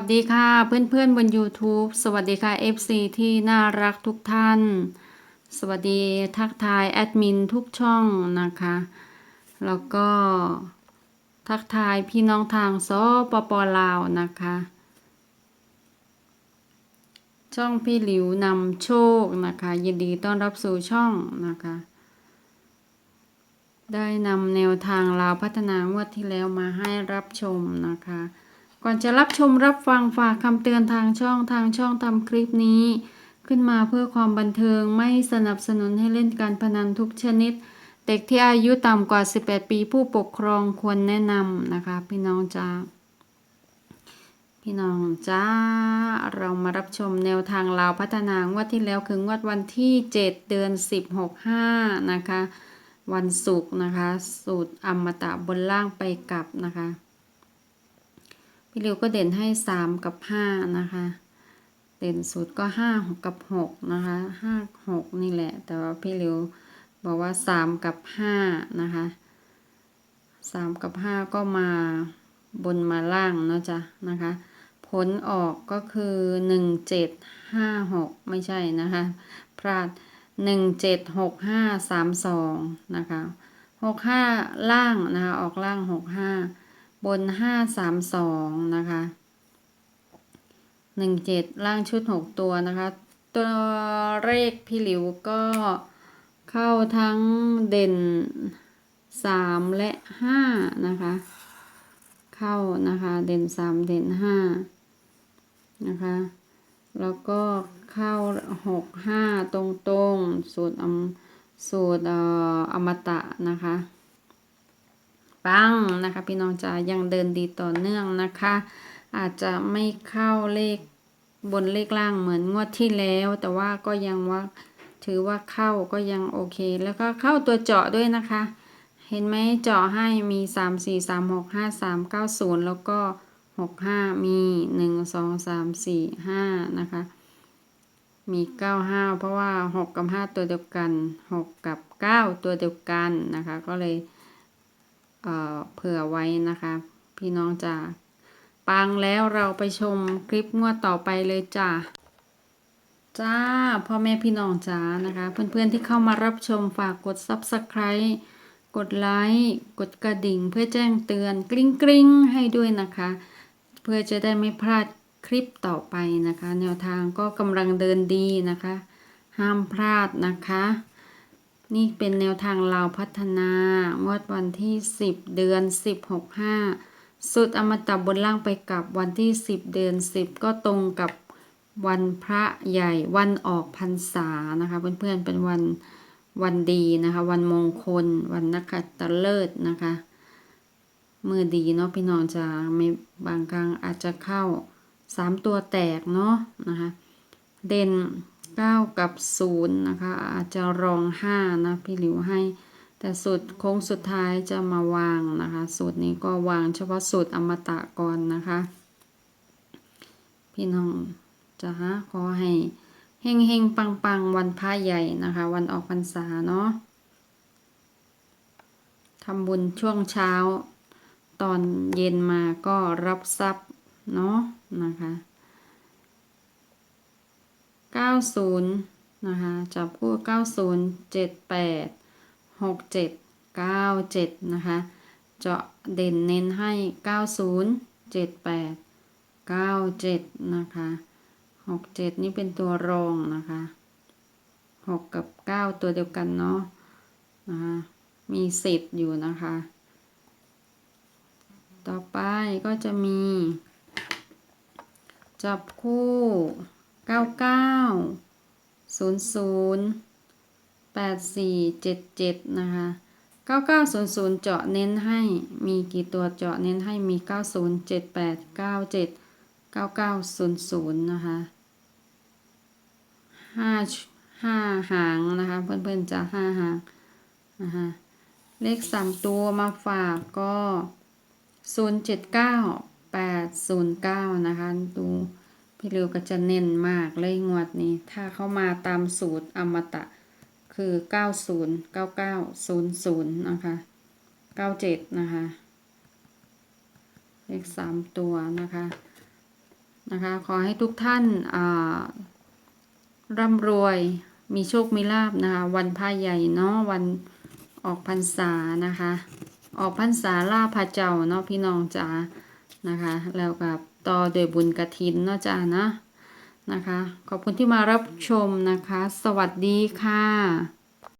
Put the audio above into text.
สดีค่ะเพื่อนๆบน YouTube สวัสดีค่ะ FC ที่น่ารักทุกท่าน สวัสดีทักทายแอดมินทุกช่องนะคะ แล้วก็ทักทายพี่น้องทางสปปลาวนะคะ ช่องพี่หลิวนำโชคนะคะ ยินดีต้อนรับสู่ช่องนะคะ ได้นำแนวทางลาวพัฒนางวดที่แล้วมาให้รับชมนะคะ ก่อนจะรับชมรับฟังฝากคำเตือนทางช่องทางช่องทำคลิปนี้ ขึ้นมาเพื่อความบันเทิงไม่สนับสนุนให้เล่นการพนันทุกชนิด เด็กที่อายุต่ำกว่า 18 ปีผู้ปกครองควรแนะนำนะคะ พี่น้องจ้าพี่น้องจ้าเรามารับชมแนวทางลาวพัฒนางวดที่แล้วคืองวดวันที่ 7 เดือน 16 5 นะคะ วันศุกร์นะคะ สูตรอมตะบนล่างไปกลับนะคะ พี่ริวก็เด่นให้สามกับห้านะคะ เด่นสุดก็ห้ากับหกนะคะห้าหกนี่แหละ แต่ว่าพี่ริวบอกว่าสามกับห้านะคะสามกับห้าก็มาบนมาล่างเนาะจ๊ะนะคะ ผลออกก็คือหนึ่งเจ็ดห้าหกไม่ใช่นะคะ พลาดหนึ่งเจ็ดหกห้าสามสองนะคะหกห้าล่างนะคะ ออกล่างหกห้า บนห้าสามสองนะคะหนึ่งเจ็ดล่างชุดหกตัวนะคะ ตัวเลขพี่หลิวก็เข้าทั้งเด่นสามและห้านะคะ เข้านะคะเด่นสามเด่นห้านะคะ แล้วก็เข้าหกห้าตรงตรงๆสูตรอมสูตรเอออมตะนะคะ ปังนะคะ พี่น้องจ๋ายังเดินดีต่อเนื่องนะคะ อาจจะไม่เข้าเลขบนเลขล่างเหมือนงวดที่แล้ว แต่ว่าก็ยังว่าถือว่าเข้าก็ยังโอเค แล้วก็เข้าตัวเจาะด้วยนะคะ เห็นไหมเจาะให้มีสามสี่สามหกห้าสามเก้าศูนย์แล้วก็หกห้ามีหนึ่งสองสามสี่ห้านะคะ มีเก้าห้าเพราะว่าหกกับห้าตัวเดียวกันหกกับเก้าตัวเดียวกันนะคะ ก็เลย เผื่อไว้นะคะ พี่น้องจ๋าปังแล้วเราไปชมคลิปงวดต่อไปเลยจ้าจ้าพ่อแม่พี่น้องจ๋านะคะ เพื่อนๆที่เข้ามารับชมฝากกด Subscribe กดไลค์กดกระดิ่งเพื่อแจ้งเตือนกริ๊งกริ๊งให้ด้วยนะคะ เพื่อจะได้ไม่พลาดคลิปต่อไปนะคะ แนวทางก็กำลังเดินดีนะคะ ห้ามพลาดนะคะ นี่เป็นแนวทางเราพัฒนางวดวันที่ 10 เดือน10 65 สุดอมตะบนล่างไปกับวันที่ 10 เดือน 10 ก็ตรงกับวันพระใหญ่วันออกพรรษานะคะเพื่อนๆเป็นวันวันดีนะคะ วันมงคล วันนักขัตฤกษ์นะคะมือดีเนาะพี่น้องจะไม่บางครั้งอาจจะเข้า3ตัวแตกเนาะนะคะ เด่น 9กับ0นะคะ อาจจะรอง5นะพี่หลิวให้ แต่สูตรโค้งสุดท้ายจะมาวางนะคะ สูตรนี้ก็วางเฉพาะสูตรอมตะก่อนนะคะ พี่น้องจะฮะขอให้เฮงเฮงปังปังวันพระใหญ่นะคะ วันออกพรรษาเนาะทำบุญช่วงเช้า ตอนเย็นมาก็รับทรัพย์เนาะนะคะ 90 นะคะ จับคู่ 90 78 67 97 นะคะ เจาะเด่นเน้นให้ 90 78 97 นะคะ 67 นี่เป็นตัวรองนะคะ 6 กับ 9 ตัวเดียวกันเนาะนะคะมีสิทธิ์อยู่นะคะ ต่อไปก็จะมี จับคู่ เก้าเก้าศูนย์ศูนย์แปดสี่เจ็ดเจ็ดนะคะเก้าเก้าศูนย์ศูนย์เจาะเน้นให้มีกี่ตัวเจาะเน้นให้มีเก้าศูนย์เจ็ดแปดเก้าเจ็ดเก้าเก้าศูนย์ศูนย์นะคะห้าห้าหางนะคะเพื่อนๆจะห้าหางนะคะเลขสามตัวมาฝากก็ศูนย์เจ็ดเก้าแปดศูนย์เก้านะคะดู พี่เร็วก็จะเน้นมากเลยงวดนี้ ถ้าเขามาตามสูตรอมตะ คือ 90 99 00 นะคะ 97 นะคะ เลข 3 ตัวนะคะ นะคะ ขอให้ทุกท่านร่ำรวยมีโชคมีลาบนะคะ วันพระใหญ่เนาะวันออกพรรษานะคะ ออกพรรษาล่าพระเจ้าเนาะพี่น้องจ๋านะคะ แล้วกับ ต่อโดยบุญกระถินเนาะจ้านะนะคะ ขอบคุณที่มารับชมนะคะ สวัสดีค่ะ